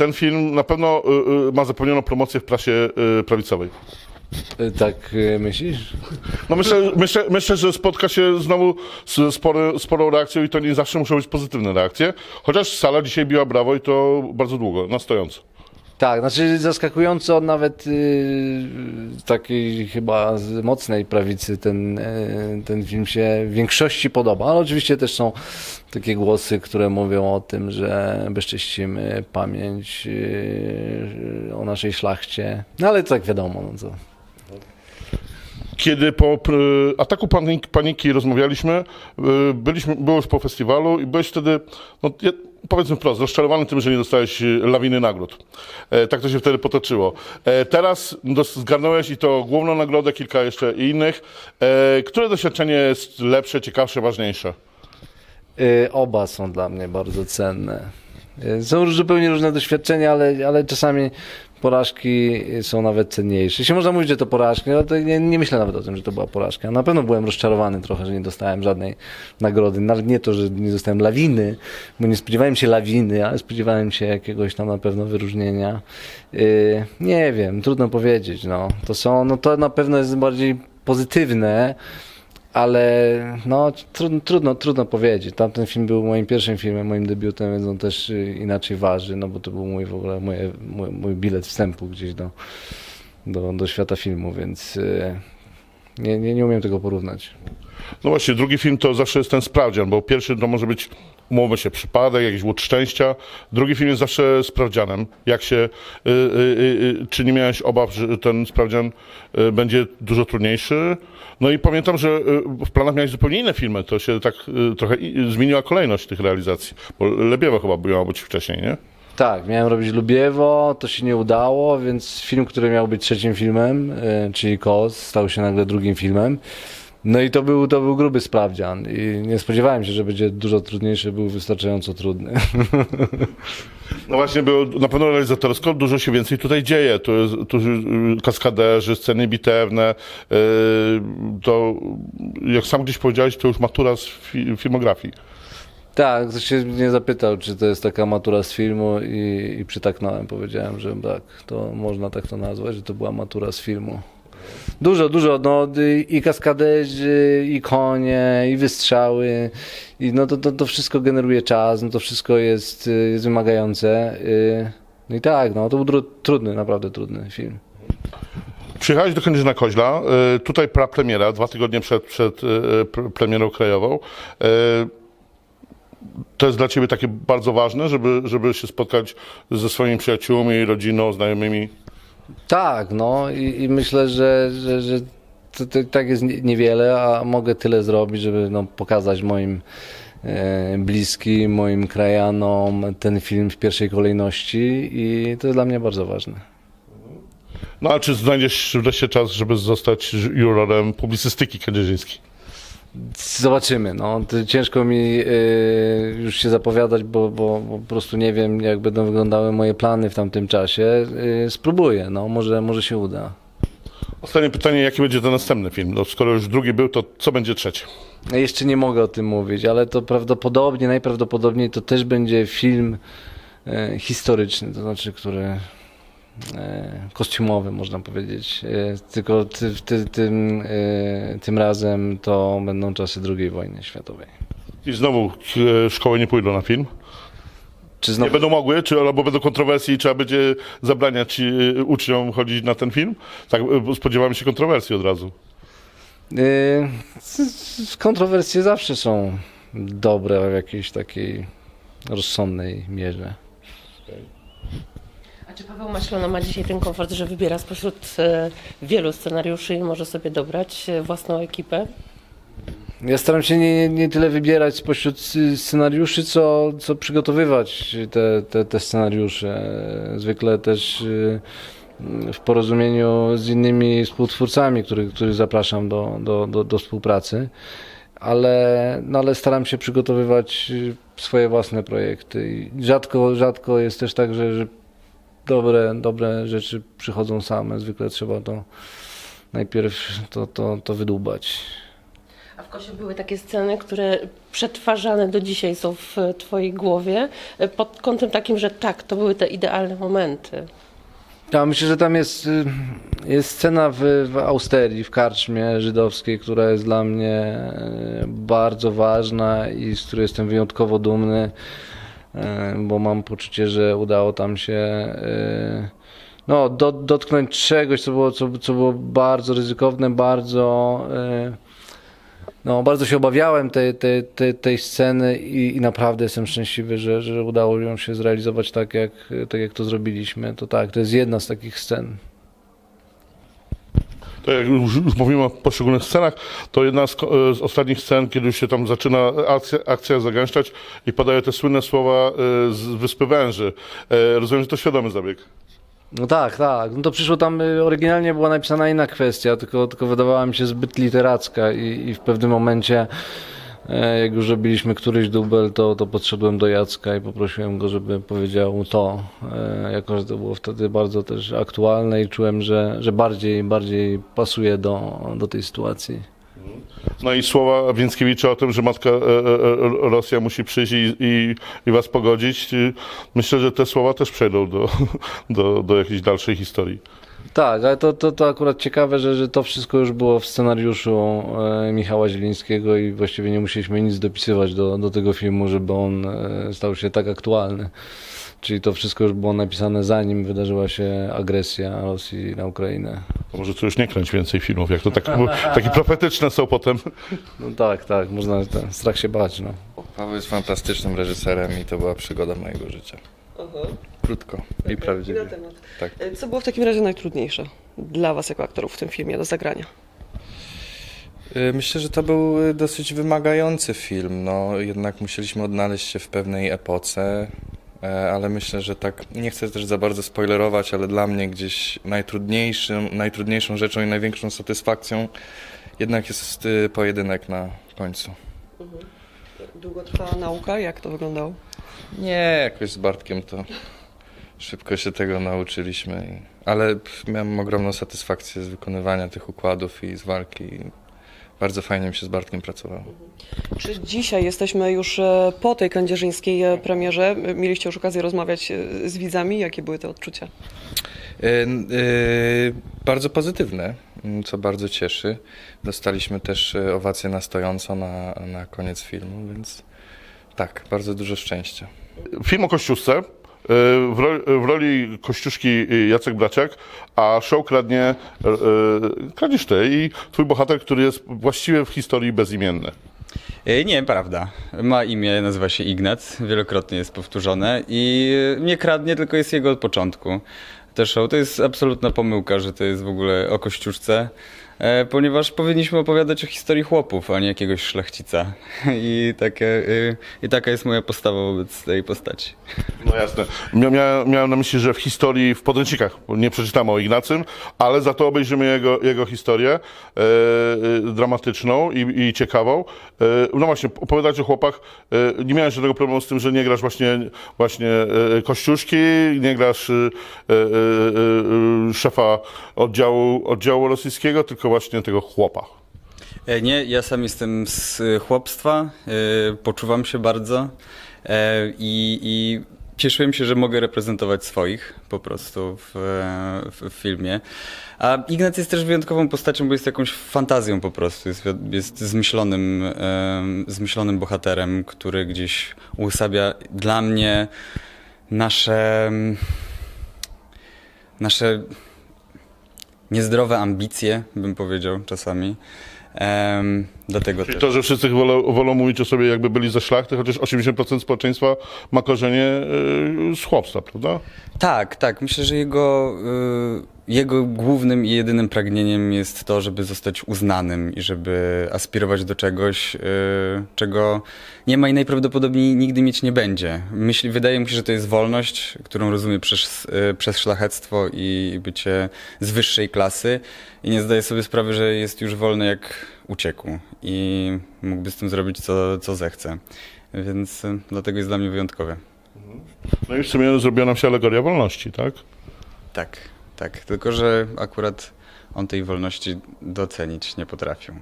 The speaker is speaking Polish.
ten film na pewno y, y, ma zapewnioną promocję w prasie y, prawicowej. Tak myślisz? No myślę, myślę, myślę, że spotka się znowu z spory, sporą reakcją i to nie zawsze muszą być pozytywne reakcje. Chociaż sala dzisiaj biła brawo i to bardzo długo, na stojąco. Tak, znaczy zaskakująco nawet y, takiej chyba z mocnej prawicy ten, y, ten film się w większości podoba, ale oczywiście też są takie głosy, które mówią o tym, że bezcześcimy pamięć y, o naszej szlachcie, no ale tak wiadomo, no co. Kiedy po pr- ataku panik, paniki rozmawialiśmy, y, byliśmy, było już po festiwalu i byłeś wtedy, no, powiedzmy wprost, rozczarowany tym, że nie dostałeś y, lawiny nagród. E, tak to się wtedy potoczyło. E, teraz zgarnąłeś i to główną nagrodę, kilka jeszcze innych. E, które doświadczenie jest lepsze, ciekawsze, ważniejsze? Y, Oba są dla mnie bardzo cenne. Y, Są zupełnie różne doświadczenia, ale, ale czasami porażki są nawet cenniejsze. Jeśli można mówić, że to porażki, no to nie, nie myślę nawet o tym, że to była porażka. Na pewno byłem rozczarowany trochę, że nie dostałem żadnej nagrody. Nawet nie to, że nie dostałem lawiny, bo nie spodziewałem się lawiny, ale spodziewałem się jakiegoś tam na pewno wyróżnienia. Y, nie wiem, trudno powiedzieć. No. To są, no to na pewno jest bardziej pozytywne, ale no, trudno, trudno, trudno powiedzieć. Tamten film był moim pierwszym filmem, moim debiutem, więc on też y, inaczej waży, no bo to był mój w ogóle mój, mój bilet wstępu gdzieś do, do, do świata filmu, więc y, nie, nie, nie umiem tego porównać. No właśnie, drugi film to zawsze jest ten sprawdzian, bo pierwszy to może być, umówmy się, przypadek, jakiś łód szczęścia. Drugi film jest zawsze sprawdzianem. Jak się, y, y, y, y, czy nie miałeś obaw, że ten sprawdzian y, będzie dużo trudniejszy? No i pamiętam, że y, w planach miałeś zupełnie inne filmy. To się tak trochę zmieniła kolejność tych realizacji. Bo Lebiewa chyba miała być wcześniej, nie? Tak, miałem robić Lubiewo, to się nie udało, więc film, który miał być trzecim filmem, czyli Kos, stał się nagle drugim filmem. No i to był, to był gruby sprawdzian i nie spodziewałem się, że będzie dużo trudniejszy, był wystarczająco trudny. No właśnie, było na pewno realizatorsko dużo się więcej tutaj dzieje. Tu tu y, kaskaderzy, sceny bitewne. y, To, jak sam gdzieś powiedziałeś, to już matura z fi- filmografii. Tak, ktoś się mnie zapytał, czy to jest taka matura z filmu i, i przytaknąłem. Powiedziałem, że tak, to można tak to nazwać, że to była matura z filmu. Dużo, dużo, no i kaskaderzy, i konie, i wystrzały, i no to, to, to wszystko generuje czas, no to wszystko jest, y, jest wymagające. y, No i tak, no to był tru- trudny, naprawdę trudny film. Przyjechałeś do Kędzierzyna Koźla, y, tutaj prapremiera, dwa tygodnie przed, przed pr- premierą krajową. To jest dla Ciebie takie bardzo ważne, żeby, żeby się spotkać ze swoimi przyjaciółmi, rodziną, znajomymi. Tak, no i, i myślę, że, że, że to, to tak jest nie- niewiele, a mogę tyle zrobić, żeby no, pokazać moim e, bliskim, moim krajanom ten film w pierwszej kolejności i to jest dla mnie bardzo ważne. No a czy znajdziesz wreszcie czas, żeby zostać jurorem publicystyki kędzierzyńskiej? Zobaczymy. No. Ciężko mi e, już się zapowiadać, bo, bo, bo po prostu nie wiem, jak będą wyglądały moje plany w tamtym czasie. E, spróbuję, no, może, może się uda. Ostatnie pytanie, jaki będzie ten następny film? No, skoro już drugi był, to co będzie trzeci? Jeszcze nie mogę o tym mówić, ale to prawdopodobnie, najprawdopodobniej to też będzie film e, historyczny, to znaczy, który kostiumowy, można powiedzieć. E, tylko ty, ty, tym, e, tym razem to będą czasy II wojny światowej. I znowu e, szkoły nie pójdą na film? Czy Nie znowu, będą mogły, czy albo będą kontrowersji i trzeba będzie zabraniać e, uczniom chodzić na ten film? Tak, e, spodziewamy się kontrowersji od razu. e, kontrowersje zawsze są dobre w jakiejś takiej rozsądnej mierze. A czy Paweł Maślona ma dzisiaj ten komfort, że wybiera spośród e, wielu scenariuszy i może sobie dobrać e, własną ekipę? Ja staram się nie, nie tyle wybierać spośród scenariuszy, co, co przygotowywać te, te, te scenariusze. Zwykle też y, w porozumieniu z innymi współtwórcami, których, których zapraszam do, do, do, do współpracy. Ale, no ale staram się przygotowywać swoje własne projekty. Rzadko, rzadko jest też tak, że, że dobre, dobre rzeczy przychodzą same. Zwykle trzeba to najpierw to, to, to wydłubać. A w Kosie były takie sceny, które przetwarzane do dzisiaj są w twojej głowie pod kątem takim, że tak, to były te idealne momenty. Ja myślę, że tam jest, y, jest scena w, w Austerii, w karczmie żydowskiej, która jest dla mnie y, bardzo ważna i z której jestem wyjątkowo dumny, bo mam poczucie, że udało tam się y, no, do, dotknąć czegoś, co było, co, co było bardzo ryzykowne, bardzo. y, No, bardzo się obawiałem tej, tej, tej, tej sceny i, i naprawdę jestem szczęśliwy, że, że udało ją się zrealizować tak jak, tak, jak to zrobiliśmy. To tak, to jest jedna z takich scen. To jak już, już mówimy o poszczególnych scenach, to jedna z, ko- z ostatnich scen, kiedy się tam zaczyna akcja, akcja zagęszczać i padają te słynne słowa e, z Wyspy Węży. E, Rozumiem, że to świadomy zabieg. No tak, tak. No to przyszło tam, oryginalnie była napisana inna kwestia, tylko, tylko wydawała mi się zbyt literacka i, i w pewnym momencie, e, jak już robiliśmy któryś dubel, to, to podszedłem do Jacka i poprosiłem go, żeby powiedział to, e, jako że to było wtedy bardzo też aktualne i czułem, że, że bardziej, bardziej pasuje do, do tej sytuacji. No i słowa Więckiewicza o tym, że matka e, e, e, Rosja musi przyjść i, i, i was pogodzić. Myślę, że te słowa też przejdą do, do, do jakiejś dalszej historii. Tak, ale to, to, to akurat ciekawe, że, że to wszystko już było w scenariuszu e, Michała Zielińskiego i właściwie nie musieliśmy nic dopisywać do, do tego filmu, żeby on e, stał się tak aktualny. Czyli to wszystko już było napisane zanim wydarzyła się agresja Rosji na Ukrainę. To może tu już nie kręć więcej filmów, jak to tak, takie profetyczne są potem. No tak, tak, można ten strach się bać. No. Paweł jest fantastycznym reżyserem i to była przygoda mojego życia. Krótko i prawdziwie. Na temat. Tak. E, Co było w takim razie najtrudniejsze dla Was jako aktorów w tym filmie do zagrania? Y, Myślę, że to był y, dosyć wymagający film. No, jednak musieliśmy odnaleźć się w pewnej epoce, e, ale myślę, że tak, nie chcę też za bardzo spoilerować, ale dla mnie gdzieś najtrudniejszym, najtrudniejszą rzeczą i największą satysfakcją jednak jest pojedynek na końcu. Długo trwała nauka? Jak to wyglądało? Nie, jakoś z Bartkiem to szybko się tego nauczyliśmy. Ale miałem ogromną satysfakcję z wykonywania tych układów i z walki. Bardzo fajnie mi się z Bartkiem pracowało. Czy dzisiaj jesteśmy już e, po tej kędzierzyńskiej e, premierze? Mieliście już okazję rozmawiać e, z widzami? Jakie były te odczucia? Y, y, bardzo pozytywne, m, co bardzo cieszy. Dostaliśmy też y, owację na stojąco na, na koniec filmu, więc tak, bardzo dużo szczęścia. Film o Kościuszce. y, W roli, w roli Kościuszki Jacek Braciak, a show kradnie, y, kradziesz ty i twój bohater, który jest właściwie w historii bezimienny. E, Nie, prawda. Ma imię, nazywa się Ignat, wielokrotnie jest powtórzone i nie kradnie, tylko jest jego od początku. To jest absolutna pomyłka, że to jest w ogóle o Kościuszce, e, ponieważ powinniśmy opowiadać o historii chłopów, a nie jakiegoś szlachcica. I, takie, y, I taka jest moja postawa wobec tej postaci. No jasne. Mia, mia, miałem na myśli, że w historii, w podręcznikach, nie przeczytamy o Ignacym, ale za to obejrzymy jego, jego historię e, e, dramatyczną i, i ciekawą. E, no właśnie, opowiadać o chłopach. E, nie miałem żadnego problemu z tym, że nie grasz właśnie, właśnie e, Kościuszki, nie grasz e, e, e, e, szefa oddziału, oddziału rosyjskiego, tylko właśnie tego chłopa. E, Nie, ja sam jestem z e, chłopstwa, e, poczuwam się bardzo i, i cieszyłem się, że mogę reprezentować swoich po prostu w, w, w filmie. A Ignac jest też wyjątkową postacią, bo jest jakąś fantazją po prostu, jest, jest zmyślonym, zmyślonym bohaterem, który gdzieś uosabia dla mnie nasze, nasze niezdrowe ambicje, bym powiedział czasami. Em, dlatego Czyli też. to, że wszyscy wolą, wolą mówić o sobie, jakby byli ze szlachty, chociaż 80% społeczeństwa ma korzenie e, z chłopstwa, prawda? Tak, tak. Myślę, że jego, y, jego głównym i jedynym pragnieniem jest to, żeby zostać uznanym i żeby aspirować do czegoś, y, czego nie ma i najprawdopodobniej nigdy mieć nie będzie. Myśli, wydaje mi się, że to jest wolność, którą rozumie przez, y, przez szlachectwo i bycie z wyższej klasy i nie zdaje sobie sprawy, że jest już wolny jak uciekł i mógłby z tym zrobić co, co zechce. Więc y, dlatego jest dla mnie wyjątkowe. No i w sumie zrobiła nam się alegoria wolności, tak? Tak, tak. Tylko, że akurat on tej wolności docenić nie potrafił.